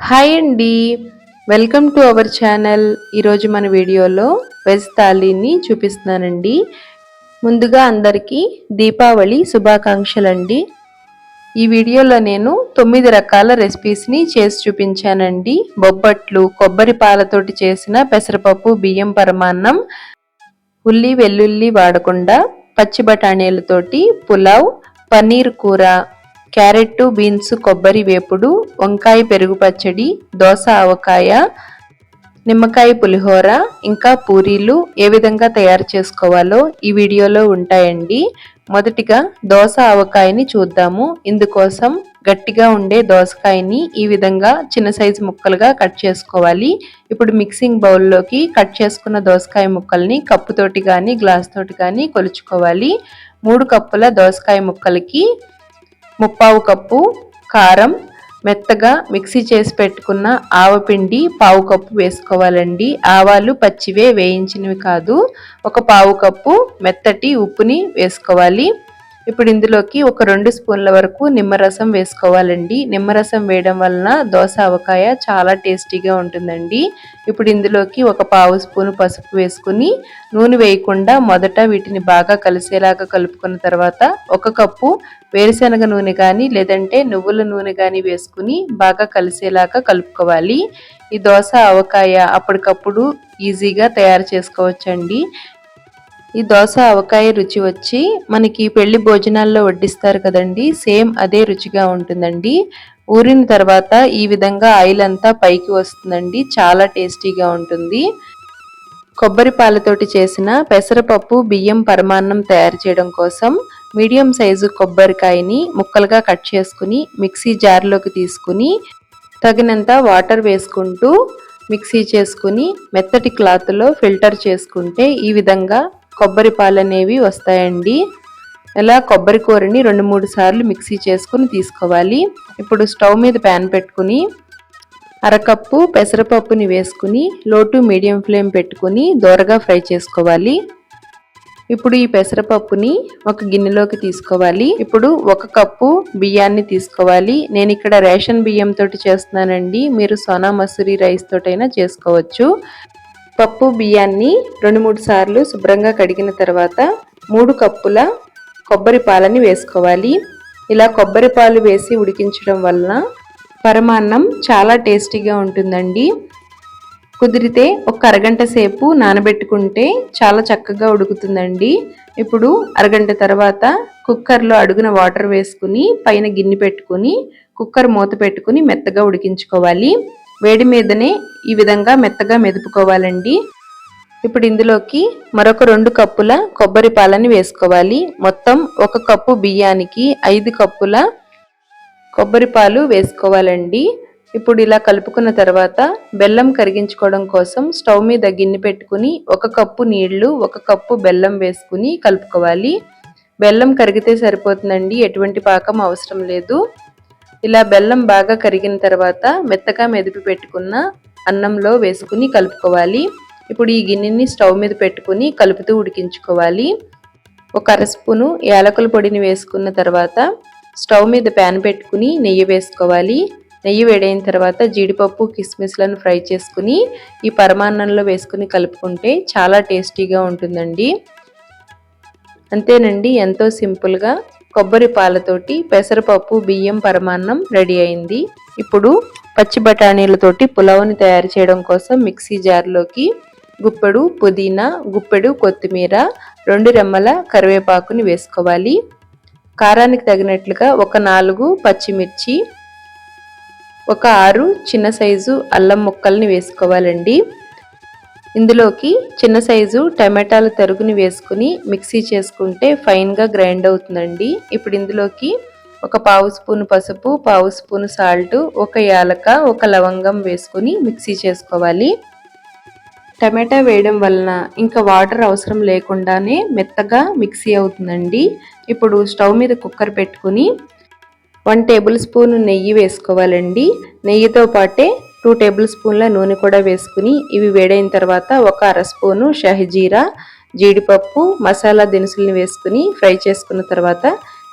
Hi అండి. Welcome to our channel. ఈరోజు మన వీడియోలో వెజ్ థాలీని చూపిస్తున్నానండి. ముందుగా అందరికీ దీపావళి శుభాకాంక్షలు అండి ఈ వీడియోలో నేను తొమ్మిది రకాల రెసిపీస్ని చేసి చూపించానండి. బొబ్బట్లు కొబ్బరి పాలతోటి చేసిన పెసరపప్పు బియ్యం పరమాన్నం ఉల్లి వెల్లుల్లి వాడకుండా పచ్చి బఠానీలతోటి పులావ్ పన్నీర్ కూర క్యారెట్ బీన్స్ కొబ్బరి వేపుడు వంకాయ పెరుగు పచ్చడి దోస ఆవకాయ నిమ్మకాయ పులిహోర ఇంకా పూరీలు ఏ విధంగా తయారు చేసుకోవాలో ఈ వీడియోలో ఉంటాయండి. మొదటిగా దోస ఆవకాయని చూద్దాము. ఇందుకోసం గట్టిగా ఉండే దోసకాయని ఈ విధంగా చిన్న సైజు ముక్కలుగా కట్ చేసుకోవాలి. ఇప్పుడు మిక్సింగ్ బౌల్లోకి కట్ చేసుకున్న దోసకాయ ముక్కల్ని కప్పుతోటి కానీ గ్లాస్ తోటి కానీ కొలుచుకోవాలి. మూడు కప్పుల దోసకాయ ముక్కలకి ముప్పావు కప్పు కారం మెత్తగా మిక్సీ చేసి పెట్టుకున్న ఆవపిండి పావు కప్పు వేసుకోవాలండి. ఆవాలు పచ్చివే వేయించినవి కాదు. ఒక పావు కప్పు మెత్తటి ఉప్పుని వేసుకోవాలి. ఇప్పుడు ఇందులోకి ఒక రెండు స్పూన్ల వరకు నిమ్మరసం వేసుకోవాలండి. నిమ్మరసం వేయడం వలన దోశ అవకాయ చాలా టేస్టీగా ఉంటుందండి. ఇప్పుడు ఇందులోకి ఒక పావు స్పూను పసుపు వేసుకుని నూనె వేయకుండా మొదట వీటిని బాగా కలిసేలాగా కలుపుకున్న తర్వాత ఒక కప్పు వేరుశనగ నూనె కానీ లేదంటే నువ్వుల నూనె కానీ వేసుకుని బాగా కలిసేలాగా కలుపుకోవాలి. ఈ దోశ అవకాయ అప్పటికప్పుడు ఈజీగా తయారు చేసుకోవచ్చండి. ఈ దోశ అవకాయ రుచి వచ్చి మనకి పెళ్ళి భోజనాల్లో వడ్డిస్తారు కదండి. సేమ్ అదే రుచిగా ఉంటుందండి. ఊరిన తర్వాత ఈ విధంగా ఆయిల్ అంతా పైకి వస్తుందండి. చాలా టేస్టీగా ఉంటుంది. కొబ్బరి పాలతోటి చేసిన పెసరపప్పు బియ్యం పరమాన్నం తయారు చేయడం కోసం మీడియం సైజు కొబ్బరికాయని ముక్కలుగా కట్ చేసుకుని మిక్సీ జార్లోకి తీసుకుని తగినంత వాటర్ వేసుకుంటూ మిక్సీ చేసుకుని మెత్తటి క్లాత్లో ఫిల్టర్ చేసుకుంటే ఈ విధంగా కొబ్బరి పాలు అనేవి వస్తాయండి. ఇలా కొబ్బరి కూరని రెండు మూడు సార్లు మిక్సీ చేసుకుని తీసుకోవాలి. ఇప్పుడు స్టవ్ మీద ప్యాన్ పెట్టుకుని అరకప్పు పెసరపప్పుని వేసుకుని లో టు మీడియం ఫ్లేమ్ పెట్టుకుని దోరగా ఫ్రై చేసుకోవాలి. ఇప్పుడు ఈ పెసరపప్పుని ఒక గిన్నెలోకి తీసుకోవాలి. ఇప్పుడు ఒక కప్పు బియ్యాన్ని తీసుకోవాలి. నేను ఇక్కడ రేషన్ బియ్యం తోటి చేస్తున్నానండి. మీరు సోనా మసూరి రైస్ తోటైనా చేసుకోవచ్చు. పప్పు బియ్యాన్ని రెండు మూడు సార్లు శుభ్రంగా కడిగిన తర్వాత మూడు కప్పుల కొబ్బరి పాలని వేసుకోవాలి. ఇలా కొబ్బరి పాలు వేసి ఉడికించడం వలన పరమాన్నం చాలా టేస్టీగా ఉంటుందండి. కుదిరితే ఒక అరగంట సేపు నానబెట్టుకుంటే చాలా చక్కగా ఉడుకుతుందండి. ఇప్పుడు అరగంట తర్వాత కుక్కర్లో అడుగున వాటర్ వేసుకుని పైన గిన్నె పెట్టుకుని కుక్కర్ మూత పెట్టుకుని మెత్తగా ఉడికించుకోవాలి. వేడి మీదనే ఈ విధంగా మెత్తగా మెదుపుకోవాలండి. ఇప్పుడు ఇందులోకి మరొక రెండు కప్పుల కొబ్బరి పాలని వేసుకోవాలి. మొత్తం ఒక కప్పు బియ్యానికి ఐదు కప్పుల కొబ్బరి పాలు వేసుకోవాలండి. ఇప్పుడు ఇలా కలుపుకున్న తర్వాత బెల్లం కరిగించుకోవడం కోసం స్టవ్ మీద గిన్నె పెట్టుకుని ఒక కప్పు నీళ్ళు ఒక కప్పు బెల్లం వేసుకుని కలుపుకోవాలి. బెల్లం కరిగితే సరిపోతుందండి ఎటువంటి పాకం అవసరం లేదు. ఇలా బెల్లం బాగా కరిగిన తర్వాత మెత్తగా మెదిపి పెట్టుకున్న అన్నంలో వేసుకుని కలుపుకోవాలి. ఇప్పుడు ఈ గిన్నెని స్టవ్ మీద పెట్టుకుని కలుపుతూ ఉడికించుకోవాలి. ఒక అర స్పూను యాలకుల పొడిని వేసుకున్న తర్వాత స్టవ్ మీద ప్యాన్ పెట్టుకుని నెయ్యి వేసుకోవాలి. నెయ్యి వేడైన తర్వాత జీడిపప్పు కిస్మిస్లను ఫ్రై చేసుకుని ఈ పరమాన్నంలో వేసుకుని కలుపుకుంటే చాలా టేస్టీగా ఉంటుందండి. అంతేనండి ఎంతో సింపుల్గా కొబ్బరి పాలతోటి పెసరపప్పు బియ్యం పరమాన్నం రెడీ అయింది. ఇప్పుడు పచ్చి బఠానీలతోటి పులావ్ని తయారు చేయడం కోసం మిక్సీ జార్లోకి గుప్పెడు పుదీనా గుప్పెడు కొత్తిమీర రెండు రెమ్మల కరివేపాకుని వేసుకోవాలి. కారానికి తగినట్లుగా ఒక నాలుగు పచ్చిమిర్చి ఒక ఆరు చిన్న సైజు అల్లం ముక్కల్ని వేసుకోవాలండి. ఇందులోకి చిన్న సైజు టమాటాల తరుగుని వేసుకుని మిక్సీ చేసుకుంటే ఫైన్గా గ్రైండ్ అవుతుందండి. ఇప్పుడు ఇందులోకి ఒక పావు స్పూన్ పసుపు పావు స్పూన్ సాల్ట్ ఒక యాలక ఒక లవంగం వేసుకుని మిక్సీ చేసుకోవాలి. టమాటా వేయడం వలన ఇంకా వాటర్ అవసరం లేకుండానే మెత్తగా మిక్సీ అవుతుందండి. ఇప్పుడు స్టవ్ మీద కుక్కర్ పెట్టుకుని వన్ టేబుల్ స్పూన్ నెయ్యి వేసుకోవాలండి. నెయ్యితో పాటే టూ టేబుల్ స్పూన్ల నూనె కూడా వేసుకుని ఇవి వేడైన తర్వాత ఒక అర స్పూను షహజీరా జీడిపప్పు మసాలా దినుసుల్ని వేసుకుని ఫ్రై చేసుకున్న తర్వాత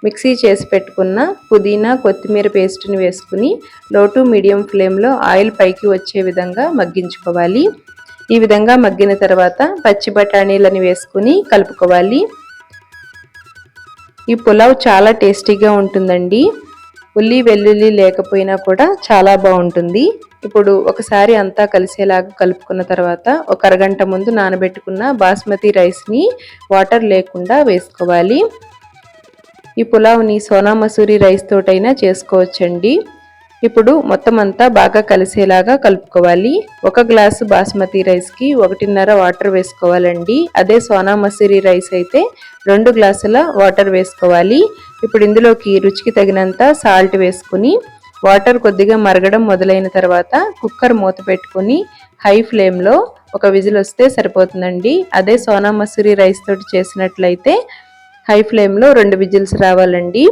మిక్సీ చేసి పెట్టుకున్న పుదీనా కొత్తిమీర పేస్ట్ని వేసుకుని లో టు మీడియం ఫ్లేమ్లో ఆయిల్ పైకి వచ్చే విధంగా మగ్గించుకోవాలి. ఈ విధంగా మగ్గిన తర్వాత పచ్చి బఠానీలని వేసుకుని కలుపుకోవాలి. ఈ పులావ్ చాలా టేస్టీగా ఉంటుందండి. ఉల్లి వెల్లుల్లి లేకపోయినా కూడా చాలా బాగుంటుంది. ఇప్పుడు ఒకసారి అంతా కలిసేలాగా కలుపుకున్న తర్వాత ఒక అరగంట ముందు నానబెట్టుకున్న బాస్మతి రైస్ని వాటర్ లేకుండా వేసుకోవాలి. ఈ పులావ్ని సోనా మసూరి రైస్ తోటైనా చేసుకోవచ్చండి. ఇప్పుడు మొత్తం అంతా బాగా కలిసేలాగా కలుపుకోవాలి. ఒక గ్లాసు బాస్మతి రైస్కి ఒకటిన్నర వాటర్ వేసుకోవాలండి. అదే సోనా మసూరి రైస్ అయితే రెండు గ్లాసుల వాటర్ వేసుకోవాలి. ఇప్పుడు ఇందులోకి రుచికి తగినంత సాల్ట్ వేసుకుని వాటర్ కొద్దిగా మరగడం మొదలైన తర్వాత కుక్కర్ మూత పెట్టుకుని హై ఫ్లేమ్లో ఒక విజిల్ వస్తే సరిపోతుందండి. అదే సోనా మసూరి రైస్ తోటి చేసినట్లయితే హై ఫ్లేమ్లో రెండు విజిల్స్ రావాలండి.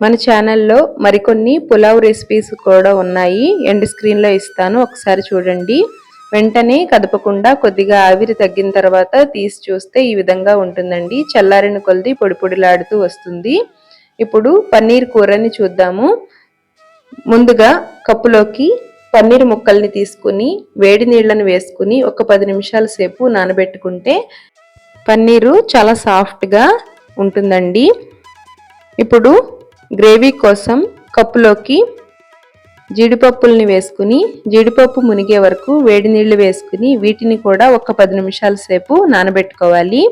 మన ఛానల్లో మరికొన్ని పులావ్ రెసిపీస్ కూడా ఉన్నాయి. ఎండ్ స్క్రీన్లో ఇస్తాను. ఒకసారి చూడండి. వెంటనే కదపకుండా కొద్దిగా ఆవిరి తగ్గిన తర్వాత తీసి చూస్తే ఈ విధంగా ఉంటుందండి. చల్లారిన కొలది పొడి పొడిలాడుతూ వస్తుంది. ఇప్పుడు పన్నీర్ కూరని చూద్దాము. ముందుగా కప్పులోకి పన్నీర్ ముక్కల్ని తీసుకుని వేడి నీళ్ళను వేసుకుని ఒక పది నిమిషాల సేపు నానబెట్టుకుంటే పన్నీరు చాలా సాఫ్ట్గా ఉంటుందండి. ఇప్పుడు గ్రేవీ కోసం కప్పులోకి జీడిపప్పుల్ని వేసుకుని జీడిపప్పు మునిగే వరకు వేడి నీళ్ళు వేసుకుని వీటిని కూడా ఒక పది నిమిషాల సేపు నానబెట్టుకోవాలి.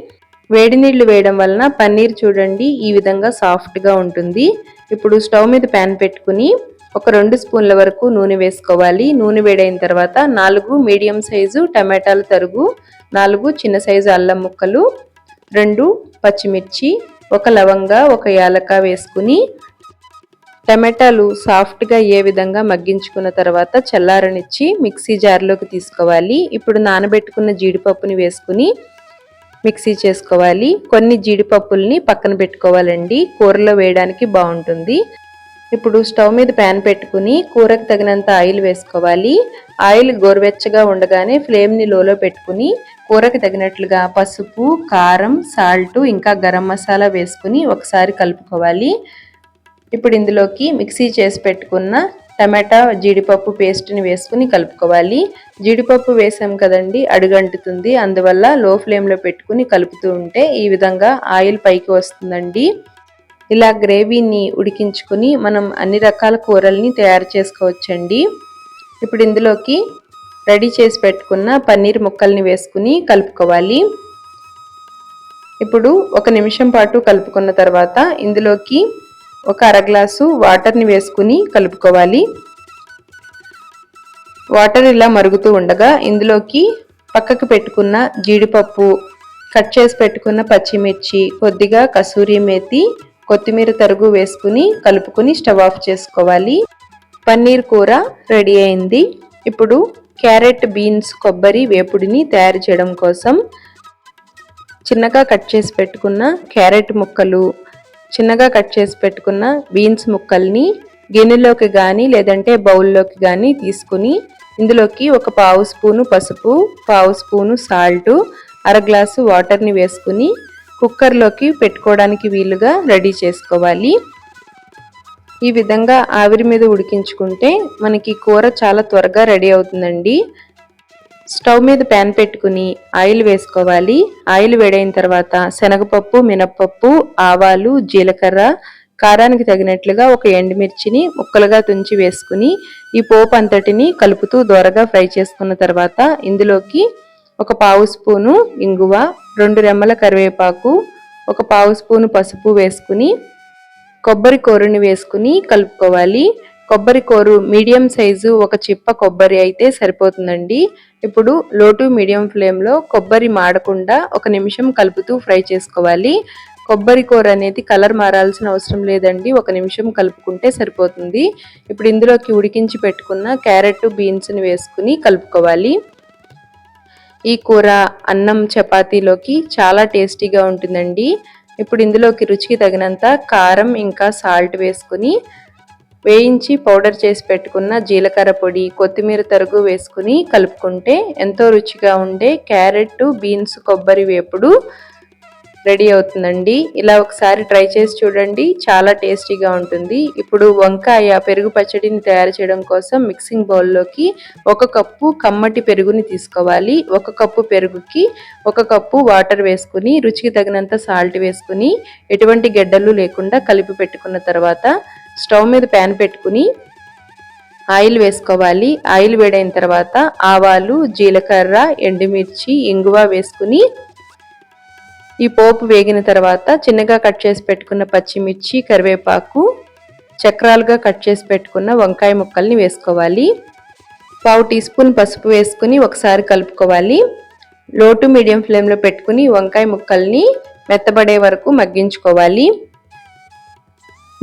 వేడి నీళ్ళు వేయడం వలన పన్నీర్ చూడండి ఈ విధంగా సాఫ్ట్గా ఉంటుంది. ఇప్పుడు స్టవ్ మీద ప్యాన్ పెట్టుకుని ఒక రెండు స్పూన్ల వరకు నూనె వేసుకోవాలి. నూనె వేడైన తర్వాత నాలుగు మీడియం సైజు టమాటాలు తరుగు నాలుగు చిన్న సైజు అల్లం ముక్కలు రెండు పచ్చిమిర్చి ఒక లవంగా ఒక యాలక వేసుకుని టమాటాలు సాఫ్ట్గా ఏ విధంగా మగ్గించుకున్న తర్వాత చల్లారనిచ్చి మిక్సీ జార్లోకి తీసుకోవాలి. ఇప్పుడు నానబెట్టుకున్న జీడిపప్పుని వేసుకుని మిక్సీ చేసుకోవాలి. కొన్ని జీడిపప్పుల్ని పక్కన పెట్టుకోవాలండి. కూరలో వేయడానికి బాగుంటుంది. ఇప్పుడు స్టవ్ మీద ప్యాన్ పెట్టుకుని కూరకు తగినంత ఆయిల్ వేసుకోవాలి. ఆయిల్ గోరువెచ్చగా ఉండగానే ఫ్లేమ్ని లోలో పెట్టుకుని కూరకు తగినట్లుగా పసుపు కారం సాల్ట్ ఇంకా గరం మసాలా వేసుకుని ఒకసారి కలుపుకోవాలి. ఇప్పుడు ఇందులోకి మిక్సీ చేసి పెట్టుకున్న టమాటా జీడిపప్పు పేస్ట్ని వేసుకుని కలుపుకోవాలి. జీడిపప్పు వేసాం కదండి అడుగంటుతుంది. అందువల్ల లో ఫ్లేమ్లో పెట్టుకుని కలుపుతూ ఉంటే ఈ విధంగా ఆయిల్ పైకి వస్తుందండి. ఇలా గ్రేవీని ఉడికించుకుని మనం అన్ని రకాల కూరల్ని తయారు చేసుకోవచ్చండి. ఇప్పుడు ఇందులోకి రెడీ చేసి పెట్టుకున్న పన్నీర్ ముక్కల్ని వేసుకుని కలుపుకోవాలి. ఇప్పుడు ఒక నిమిషం పాటు కలుపుకున్న తర్వాత ఇందులోకి ఒక అర గ్లాసు వాటర్ని వేసుకుని కలుపుకోవాలి. వాటర్ ఇలా మరుగుతూ ఉండగా ఇందులోకి పక్కకు పెట్టుకున్న జీడిపప్పు కట్ చేసి పెట్టుకున్న పచ్చిమిర్చి కొద్దిగా కసూరి మేతి కొత్తిమీర తరుగు వేసుకుని కలుపుకుని స్టవ్ ఆఫ్ చేసుకోవాలి. పన్నీర్ కూర రెడీ అయింది. ఇప్పుడు క్యారెట్ బీన్స్ కొబ్బరి వేపుడిని తయారు చేయడం కోసం చిన్నగా కట్ చేసి పెట్టుకున్న క్యారెట్ ముక్కలు చిన్నగా కట్ చేసి పెట్టుకున్న బీన్స్ ముక్కల్ని గిన్నెలోకి కానీ లేదంటే బౌల్లోకి కానీ తీసుకుని ఇందులోకి ఒక పావు స్పూను పసుపు పావు స్పూను సాల్ట్ అర గ్లాసు వాటర్ని వేసుకుని కుక్కర్లోకి పెట్టుకోవడానికి వీలుగా రెడీ చేసుకోవాలి. ఈ విధంగా ఆవిరి మీద ఉడికించుకుంటే మనకి కూర చాలా త్వరగా రెడీ అవుతుందండి. స్టవ్ మీద ప్యాన్ పెట్టుకుని ఆయిల్ వేసుకోవాలి. ఆయిల్ వేడైన తర్వాత శనగపప్పు మినప్పప్పు ఆవాలు జీలకర్ర కారానికి తగినట్లుగా ఒక ఎండుమిర్చిని ముక్కలుగా తుంచి వేసుకుని ఈ పోపు అంతటిని కలుపుతూ దోరగా ఫ్రై చేసుకున్న తర్వాత ఇందులోకి ఒక పావు స్పూను ఇంగువ రెండు రెమ్మల కరివేపాకు ఒక పావు స్పూను పసుపు వేసుకుని కొబ్బరి కూరని వేసుకుని కలుపుకోవాలి. కొబ్బరి కూరు మీడియం సైజు ఒక చిప్ప కొబ్బరి అయితే సరిపోతుందండి. ఇప్పుడు లో టు మీడియం ఫ్లేమ్లో కొబ్బరి మాడకుండా ఒక నిమిషం కలుపుతూ ఫ్రై చేసుకోవాలి. కొబ్బరి కూర అనేది కలర్ మారాల్సిన అవసరం లేదండి. ఒక నిమిషం కలుపుకుంటే సరిపోతుంది. ఇప్పుడు ఇందులోకి ఉడికించి పెట్టుకున్న క్యారెట్ బీన్స్ని వేసుకుని కలుపుకోవాలి. ఈ కూర అన్నం చపాతీలోకి చాలా టేస్టీగా ఉంటుందండి. ఇప్పుడు ఇందులోకి రుచికి తగినంత కారం ఇంకా సాల్ట్ వేసుకుని వేయించి పౌడర్ చేసి పెట్టుకున్న జీలకర్ర పొడి కొత్తిమీర తరుగు వేసుకుని కలుపుకుంటే ఎంతో రుచిగా ఉండే క్యారెట్ బీన్స్ కొబ్బరి వేపుడు రెడీ అవుతుందండి. ఇలా ఒకసారి ట్రై చేసి చూడండి. చాలా టేస్టీగా ఉంటుంది. ఇప్పుడు వంకాయ పెరుగు పచ్చడిని తయారు చేయడం కోసం మిక్సింగ్ బౌల్లోకి ఒక కప్పు కమ్మటి పెరుగుని తీసుకోవాలి. ఒక కప్పు పెరుగుకి ఒక కప్పు వాటర్ వేసుకుని రుచికి తగినంత సాల్ట్ వేసుకుని ఎటువంటి గెడ్డలు లేకుండా కలిపి పెట్టుకున్న తర్వాత స్టవ్ మీద ప్యాన్ పెట్టుకుని ఆయిల్ వేసుకోవాలి. ఆయిల్ వేడైన తర్వాత ఆవాలు జీలకర్ర ఎండుమిర్చి ఇంగువ వేసుకుని ఈ పోపు వేగిన తర్వాత చిన్నగా కట్ చేసి పెట్టుకున్న పచ్చిమిర్చి కరివేపాకు చక్రాలుగా కట్ చేసి పెట్టుకున్న వంకాయ ముక్కల్ని వేసుకోవాలి. పావు టీ స్పూన్ పసుపు వేసుకుని ఒకసారి కలుపుకోవాలి. లో టు మీడియం ఫ్లేమ్లో పెట్టుకుని వంకాయ ముక్కల్ని మెత్తబడే వరకు మగ్గించుకోవాలి.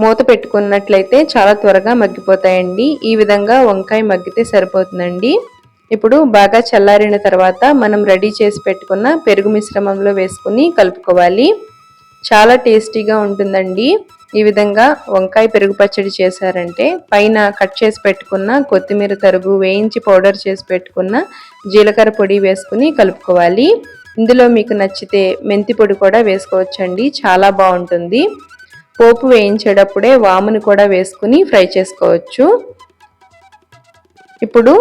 మూత పెట్టుకున్నట్లయితే చాలా త్వరగా మగ్గిపోతాయండి. ఈ విధంగా వంకాయ మగ్గితే సరిపోతుందండి. ఇప్పుడు బాగా చల్లారిన తర్వాత మనం రెడీ చేసి పెట్టుకున్న పెరుగు మిశ్రమంలో వేసుకుని కలుపుకోవాలి. చాలా టేస్టీగా ఉంటుందండి. ఈ విధంగా వంకాయ పెరుగు పచ్చడి చేశారంటే పైన కట్ చేసి పెట్టుకున్న కొత్తిమీర తరుగు వేయించి పౌడర్ చేసి పెట్టుకున్న జీలకర్ర పొడి వేసుకుని కలుపుకోవాలి. ఇందులో మీకు నచ్చితే మెంతి పొడి కూడా వేసుకోవచ్చండి. చాలా బాగుంటుంది. పోపు వేయించేటప్పుడే వాముని కూడా వేసుకుని ఫ్రై చేసుకోవచ్చు. ఇప్పుడు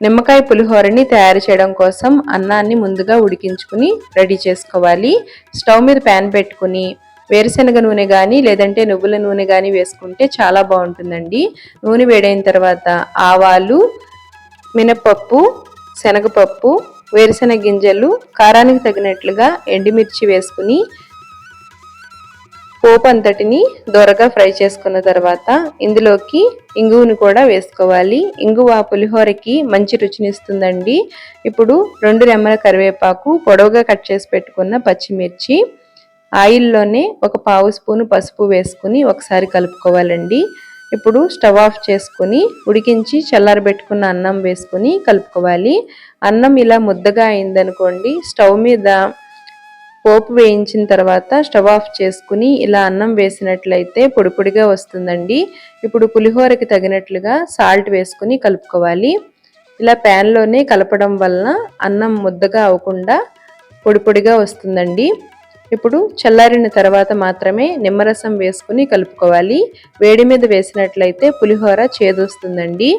నిమ్మకాయ పులిహోరని తయారు చేయడం కోసం అన్నాన్ని ముందుగా ఉడికించుకుని రెడీ చేసుకోవాలి. స్టవ్ మీద ప్యాన్ పెట్టుకుని వేరుశనగ నూనె కానీ లేదంటే నువ్వుల నూనె కానీ వేసుకుంటే చాలా బాగుంటుందండి. నూనె వేడైన తర్వాత ఆవాలు మినపప్పు శనగపప్పు వేరుశనగ గింజలు కారానికి తగినట్లుగా ఎండుమిర్చి వేసుకుని పోపు అంతటిని దొరగా ఫ్రై చేసుకున్న తర్వాత ఇందులోకి ఇంగువను కూడా వేసుకోవాలి. ఇంగువ పులిహోరకి మంచి రుచినిస్తుందండి. ఇప్పుడు రెండు రెమ్మల కరివేపాకు పొడవుగా కట్ చేసి పెట్టుకున్న పచ్చిమిర్చి ఆయిల్లోనే ఒక పావు స్పూను పసుపు వేసుకుని ఒకసారి కలుపుకోవాలండి. ఇప్పుడు స్టవ్ ఆఫ్ చేసుకుని ఉడికించి చల్లారబెట్టుకున్న అన్నం వేసుకుని కలుపుకోవాలి. అన్నం ఇలా ముద్దగా అయిందనుకోండి స్టవ్ మీద పోపు వేయించిన తర్వాత స్టవ్ ఆఫ్ చేసుకుని ఇలా అన్నం వేసినట్లయితే పొడి పొడిగా వస్తుందండి. ఇప్పుడు పులిహోరకి తగినట్లుగా సాల్ట్ వేసుకుని కలుపుకోవాలి. ఇలా ప్యాన్లోనే కలపడం వలన అన్నం ముద్దగా అవ్వకుండా పొడి పొడిగా వస్తుందండి. ఇప్పుడు చల్లారిన తర్వాత మాత్రమే నిమ్మరసం వేసుకుని కలుపుకోవాలి. వేడి మీద వేసినట్లయితే పులిహోర చేదొస్తుందండి.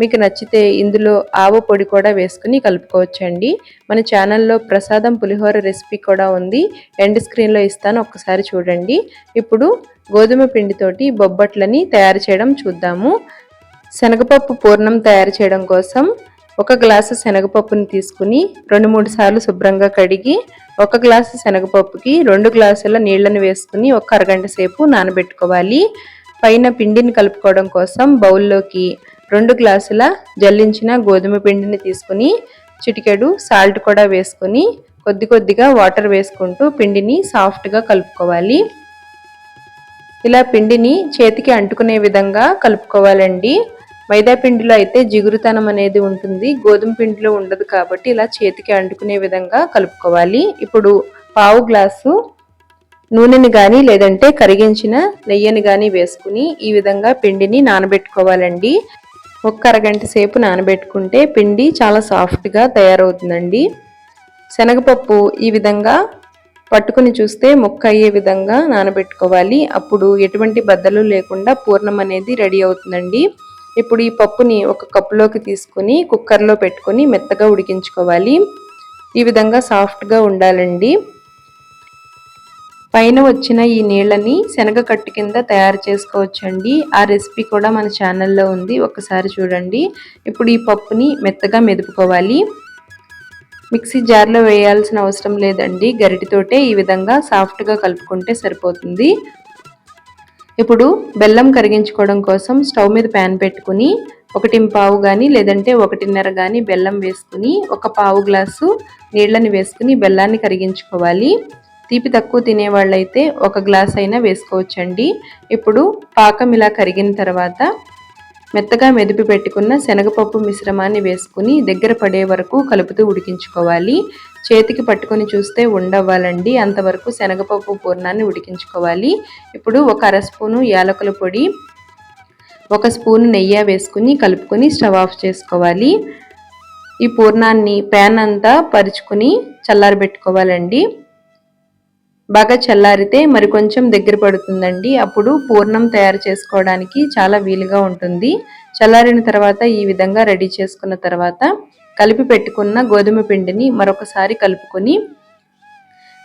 మీకు నచ్చితే ఇందులో ఆవ పొడి కూడా వేసుకుని కలుపుకోవచ్చండి. మన ఛానల్లో ప్రసాదం పులిహోర రెసిపీ కూడా ఉంది. ఎండ్ స్క్రీన్లో ఇస్తాను ఒక్కసారి చూడండి. ఇప్పుడు గోధుమ పిండితోటి బొబ్బట్లని తయారు చేయడం చూద్దాము. శనగపప్పు పూర్ణం తయారు చేయడం కోసం ఒక గ్లాసు శనగపప్పుని తీసుకుని రెండు మూడు సార్లు శుభ్రంగా కడిగి ఒక గ్లాసు శనగపప్పుకి రెండు గ్లాసుల నీళ్ళను వేసుకుని ఒక అరగంట సేపు నానబెట్టుకోవాలి. పైన పిండిని కలుపుకోవడం కోసం బౌల్లోకి రెండు గ్లాసుల జల్లించిన గోధుమ పిండిని తీసుకుని చిటికెడు సాల్ట్ కూడా వేసుకొని కొద్ది కొద్దిగా వాటర్ వేసుకుంటూ పిండిని సాఫ్ట్గా కలుపుకోవాలి. ఇలా పిండిని చేతికి అంటుకునే విధంగా కలుపుకోవాలండి. మైదా పిండిలో అయితే జిగురుతనం అనేది ఉంటుంది. గోధుమ పిండిలో ఉండదు కాబట్టి ఇలా చేతికి అంటుకునే విధంగా కలుపుకోవాలి. ఇప్పుడు పావు గ్లాసు నూనెని కానీ లేదంటే కరిగించిన నెయ్యిని కానీ వేసుకుని ఈ విధంగా పిండిని నానబెట్టుకోవాలండి. ఒక్క అరగంట సేపు నానబెట్టుకుంటే పిండి చాలా సాఫ్ట్గా తయారవుతుందండి. శనగపప్పు ఈ విధంగా పట్టుకుని చూస్తే ముక్క అయ్యే విధంగా నానబెట్టుకోవాలి. అప్పుడు ఎటువంటి బద్దలు లేకుండా పూర్ణం అనేది రెడీ అవుతుందండి. ఇప్పుడు ఈ పప్పుని ఒక కప్పులోకి తీసుకుని కుక్కర్లో పెట్టుకొని మెత్తగా ఉడికించుకోవాలి. ఈ విధంగా సాఫ్ట్గా ఉండాలండి. పైన వచ్చిన ఈ నీళ్ళని శనగ కట్టు కింద తయారు చేసుకోవచ్చండి. ఆ రెసిపీ కూడా మన ఛానల్లో ఉంది. ఒకసారి చూడండి. ఇప్పుడు ఈ పప్పుని మెత్తగా మెదుపుకోవాలి. మిక్సీ జార్లో వేయాల్సిన అవసరం లేదండి. గరిటితోటే ఈ విధంగా సాఫ్ట్గా కలుపుకుంటే సరిపోతుంది. ఇప్పుడు బెల్లం కరిగించుకోవడం కోసం స్టవ్ మీద ప్యాన్ పెట్టుకుని ఒకటి పావు కానీ లేదంటే ఒకటిన్నర కానీ బెల్లం వేసుకుని ఒక పావు గ్లాసు నీళ్ళని వేసుకుని బెల్లాన్ని కరిగించుకోవాలి. తీపి తక్కువ తినేవాళ్ళైతే ఒక గ్లాస్ అయినా వేసుకోవచ్చండి. ఇప్పుడు పాకం ఇలా కరిగిన తర్వాత మెత్తగా మెదిపి పెట్టుకున్న శనగపప్పు మిశ్రమాన్ని వేసుకుని దగ్గర పడే వరకు కలుపుతూ ఉడికించుకోవాలి. చేతికి పట్టుకొని చూస్తే ఉండవ్వాలండి. అంతవరకు శనగపప్పు పూర్ణాన్ని ఉడికించుకోవాలి. ఇప్పుడు ఒక అర స్పూను యాలకుల పొడి ఒక స్పూను నెయ్యి వేసుకుని కలుపుకొని స్టవ్ ఆఫ్ చేసుకోవాలి. ఈ పూర్ణాన్ని ప్యాన్ అంతా పరుచుకుని చల్లారబెట్టుకోవాలండి. బాగా చల్లారితే మరి కొంచెం దగ్గర పడుతుందండి. అప్పుడు పూర్ణం తయారు చేసుకోవడానికి చాలా వీలుగా ఉంటుంది. చల్లారిన తర్వాత ఈ విధంగా రెడీ చేసుకున్న తర్వాత కలిపి పెట్టుకున్న గోధుమ పిండిని మరొకసారి కలుపుకొని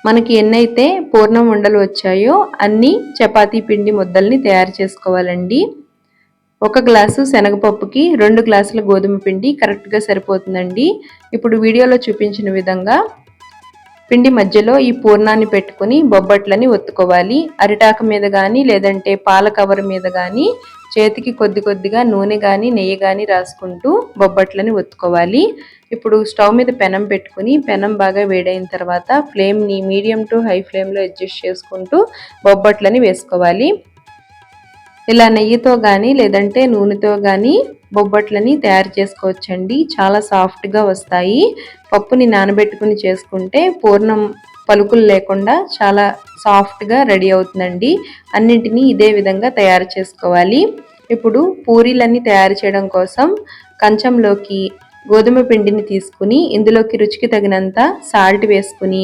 మనకి ఎన్నైతే పూర్ణం ఉండలు వచ్చాయో అన్ని చపాతీ పిండి ముద్దల్ని తయారు చేసుకోవాలండి. ఒక గ్లాసు శనగపప్పుకి రెండు గ్లాసుల గోధుమ పిండి కరెక్ట్గా సరిపోతుందండి. ఇప్పుడు వీడియోలో చూపించిన విధంగా పిండి మధ్యలో ఈ పూర్ణాన్ని పెట్టుకుని బొబ్బట్లని ఒత్తుకోవాలి. అరిటాకు మీద కానీ లేదంటే పాల కవర్ మీద కానీ చేతికి కొద్ది కొద్దిగా నూనె కానీ నెయ్యి కానీ రాసుకుంటూ బొబ్బట్లని ఒత్తుకోవాలి. ఇప్పుడు స్టవ్ మీద పెనం పెట్టుకుని పెనం బాగా వేడైన తర్వాత ఫ్లేమ్ని మీడియం టు హై ఫ్లేమ్లో అడ్జస్ట్ చేసుకుంటూ బొబ్బట్లని వేసుకోవాలి. ఇలా నెయ్యితో కానీ లేదంటే నూనెతో కానీ బొబ్బట్లని తయారు చేసుకోవచ్చండి. చాలా సాఫ్ట్గా వస్తాయి. పప్పుని నానబెట్టుకుని చేసుకుంటే పూర్ణం పలుకులు లేకుండా చాలా సాఫ్ట్గా రెడీ అవుతుందండి. అన్నింటినీ ఇదే విధంగా తయారు చేసుకోవాలి. ఇప్పుడు పూరీలన్నీ తయారు చేయడం కోసం కంచంలోకి గోధుమ పిండిని తీసుకుని ఇందులోకి రుచికి తగినంత సాల్ట్ వేసుకుని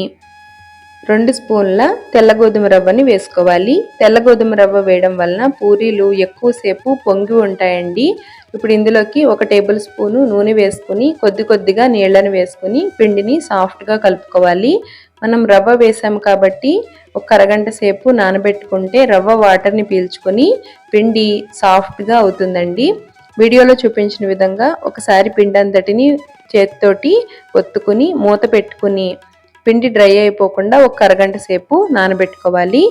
రెండు స్పూన్ల తెల్ల గోధుమ రవ్వని వేసుకోవాలి. తెల్ల గోధుమ రవ్వ వేయడం వలన పూరీలు ఎక్కువసేపు పొంగి ఉంటాయండి. ఇప్పుడు ఇందులోకి ఒక టేబుల్ స్పూను నూనె వేసుకుని కొద్ది కొద్దిగా నీళ్ళను వేసుకుని పిండిని సాఫ్ట్గా కలుపుకోవాలి. మనం రవ్వ వేసాము కాబట్టి ఒక అరగంట సేపు నానబెట్టుకుంటే రవ్వ వాటర్ని పీల్చుకొని పిండి సాఫ్ట్గా అవుతుందండి. వీడియోలో చూపించిన విధంగా ఒకసారి పిండి అంతటిని చేతితోటి ఒత్తుకుని మూత పెట్టుకుని పిండి డ్రై అయిపోకుండా ఒక అరగంట సేపు నానబెట్టుకోవాలి.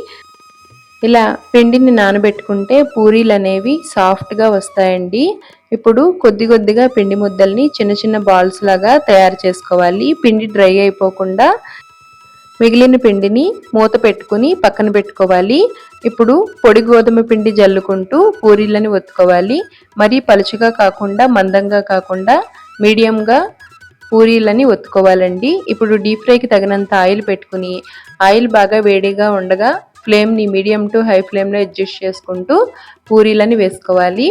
ఇలా పిండిని నానబెట్టుకుంటే పూరీలు అనేవి సాఫ్ట్గా వస్తాయండి. ఇప్పుడు కొద్ది కొద్దిగా పిండి ముద్దల్ని చిన్న చిన్న బాల్స్ లాగా తయారు చేసుకోవాలి. పిండి డ్రై అయిపోకుండా మిగిలిన పిండిని మూత పెట్టుకుని పక్కన పెట్టుకోవాలి. ఇప్పుడు పొడి గోధుమ పిండి జల్లుకుంటూ పూరీలని ఒత్తుకోవాలి. మరీ పలుచగా కాకుండా మందంగా కాకుండా మీడియంగా పూరీలని ఒత్తుకోవాలండి. ఇప్పుడు డీప్ ఫ్రైకి తగినంత ఆయిల్ పెట్టుకుని ఆయిల్ బాగా వేడిగా ఉండగా ఫ్లేమ్ని మీడియం టు హై ఫ్లేమ్లో అడ్జస్ట్ చేసుకుంటూ పూరీలని వేసుకోవాలి.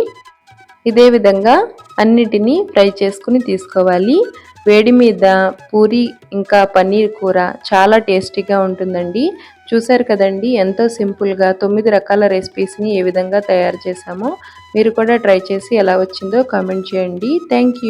ఇదే విధంగా అన్నిటినీ ఫ్రై చేసుకుని తీసుకోవాలి. వేడి మీద పూరి ఇంకా పన్నీర్ కూర చాలా టేస్టీగా ఉంటుందండి. చూసారు కదండి ఎంతో సింపుల్గా తొమ్మిది రకాల రెసిపీస్ని ఏ విధంగా తయారు చేశామో మీరు కూడా ట్రై చేసి ఎలా వచ్చిందో కామెంట్ చేయండి. థ్యాంక్